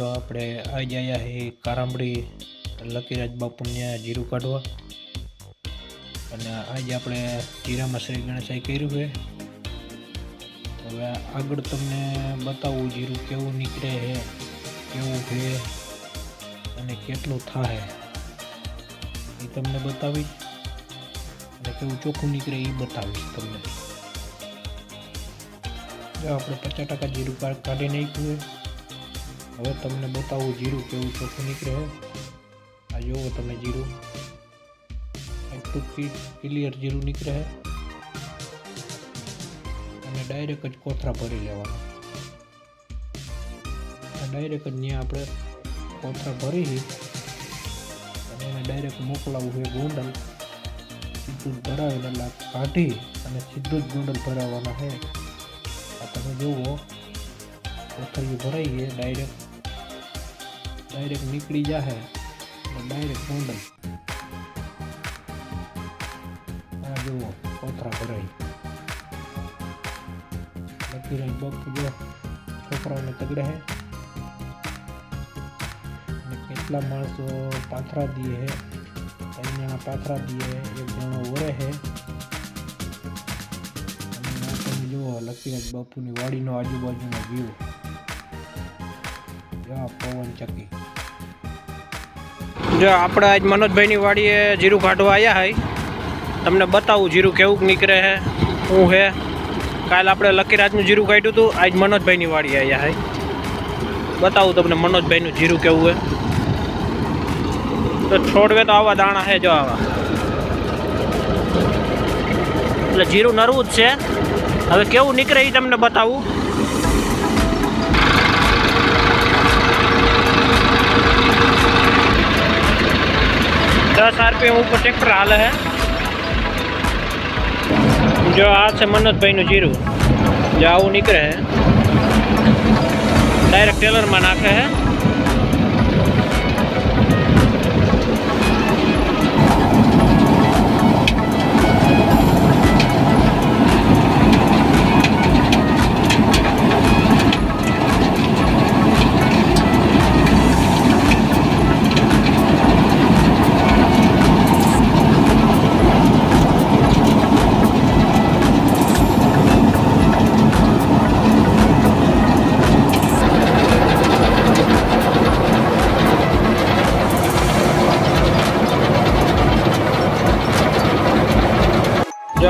જો આપણે આજે આવ્યા એ કારામડી, લકીરાજ બાપુને જીરું કાઢવા. અને આજે આપણે જીરામાં શ્રી ગણેશાઈ કર્યું છે હવે આગળ તમને બતાવું જીરું કેવું નીકળે છે કેવું છે અને કેટલું થાય એ તમને બતાવીશ. અને કેવું ચોખ્ખું નીકળે એ બતાવીશ તમને. આપણે પચાસ ટકા જીરું કાઢી નાખ્યું છે હવે તમને બતાવું જીરું કેવું ચોખ્ખું નીકળે હો. આ જુઓ તમે જીરું. એટલું ક્લિયર જીરું નીકળે છે અને ડાયરેક્ટ જ કોથરા ભરી લેવાના. ડાયરેક્ટ જ ત્યાં આપણે કોથરા ભરી અને એને ડાયરેક્ટ મોકલાવવું છે ગોંડલ. સીધું ભરાવીને એટલે કાઢી અને સીધું જ ગોંડલ ભરાવવાના છે આ તમે જુઓ કોથળીઓ ભરાઈ છે ડાયરેક્ટ ડાયરેક્ટ નીકળી જાહે ડાયરેક્ટ ગોંડલ આ જુઓ, કોથરા ભરાઈ. લખી રહી બાપુ જો છોકરાઓને તગડે હે. કેટલા માણસો પાથરા દીએ હે. ત્રણ જણા પાથરા દીએ એક જણો ઓરે હે. અને તમે જુઓ, લખીરાજ બાપુની વાડીનો આજુબાજુનો વ્યૂ જો આપણે આજ મનોજભાઈની વાડીએ જીરું કાઢવા આવ્યા હોય. તમને બતાવું જીરું કેવું નીકળે છે શું છે કાલ આપણે લકીરાજનું જીરું કાઢ્યું હતું, આજ મનોજભાઈની વાડીએ આવ્યા હોય. બતાવું તમને મનોજભાઈનું જીરું કેવું છે તો છોડવે તો આવા દાણા છે જો આવા. એટલે જીરું નરવું જ છે. હવે કેવું નીકળે એ તમને બતાવું. દસ આરપીએમ ઉપર ટ્રેક્ટર હાલે છે જો આ છે મનોજભાઈનું જીરું જો આવું નીકળે છે ડાયરેક્ટ ટેલરમાં નાખે છે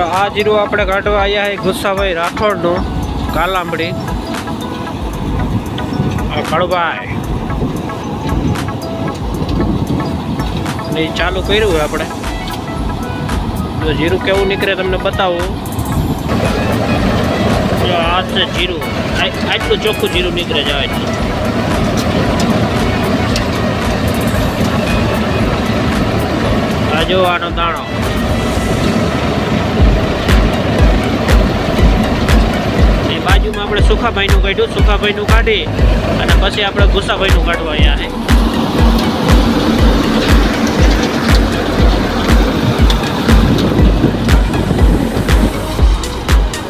જો આ જીરું આપણે કાઢવા આવ્યા છે ગુસ્સાભાઈ રાઠોડનું, કાલાંબડી. કળભાઈ અને ચાલુ કર્યું હોય આપણે. જો જીરું કેવું નીકળે તમને બતાવું. આ છે જીરું. આટલું ચોખ્ખું જીરું નીકળે જાય છે જો આનો દાણો. આપણે સુખાભાઈનું કાઢ્યું, સુખાભાઈનું કાઢી અને પછી આપણે ગુસાભાઈનું કાઢવા અહીંયા છે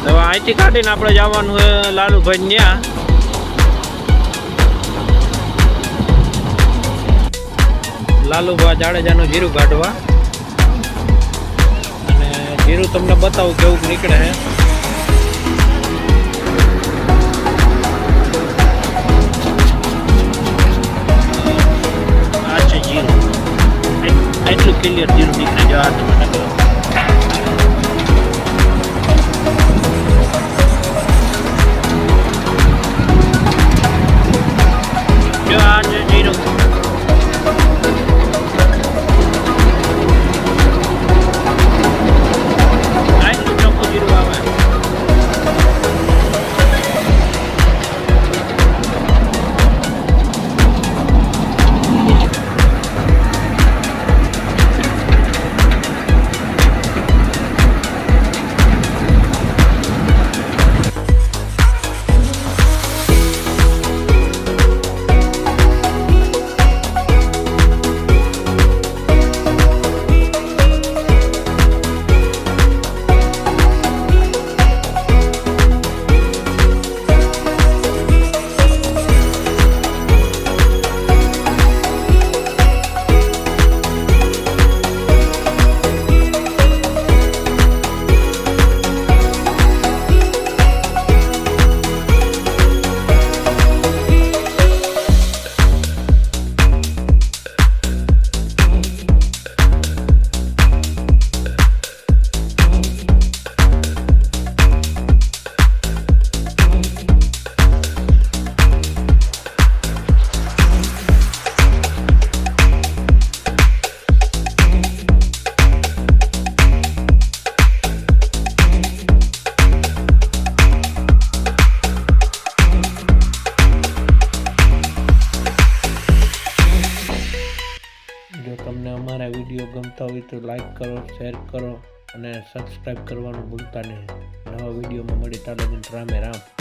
હવે અહીંથી કાઢીને આપણે જવાનું છે લાલુભાઈ ત્યાં લાલુભા જાડેજાનું જીરું કાઢવા. અને જીરું તમને બતાવું કેવું નીકળે છે ક્લિયર જીરું નીકળે જો અમારા વીડિયો ગમતા હોય તો લાઈક કરો શેર કરો અને સબસ્ક્રાઈબ કરવાનું ભૂલતા નહીં. નવા વિડીયોમાં મળી તાલે રામે રામ.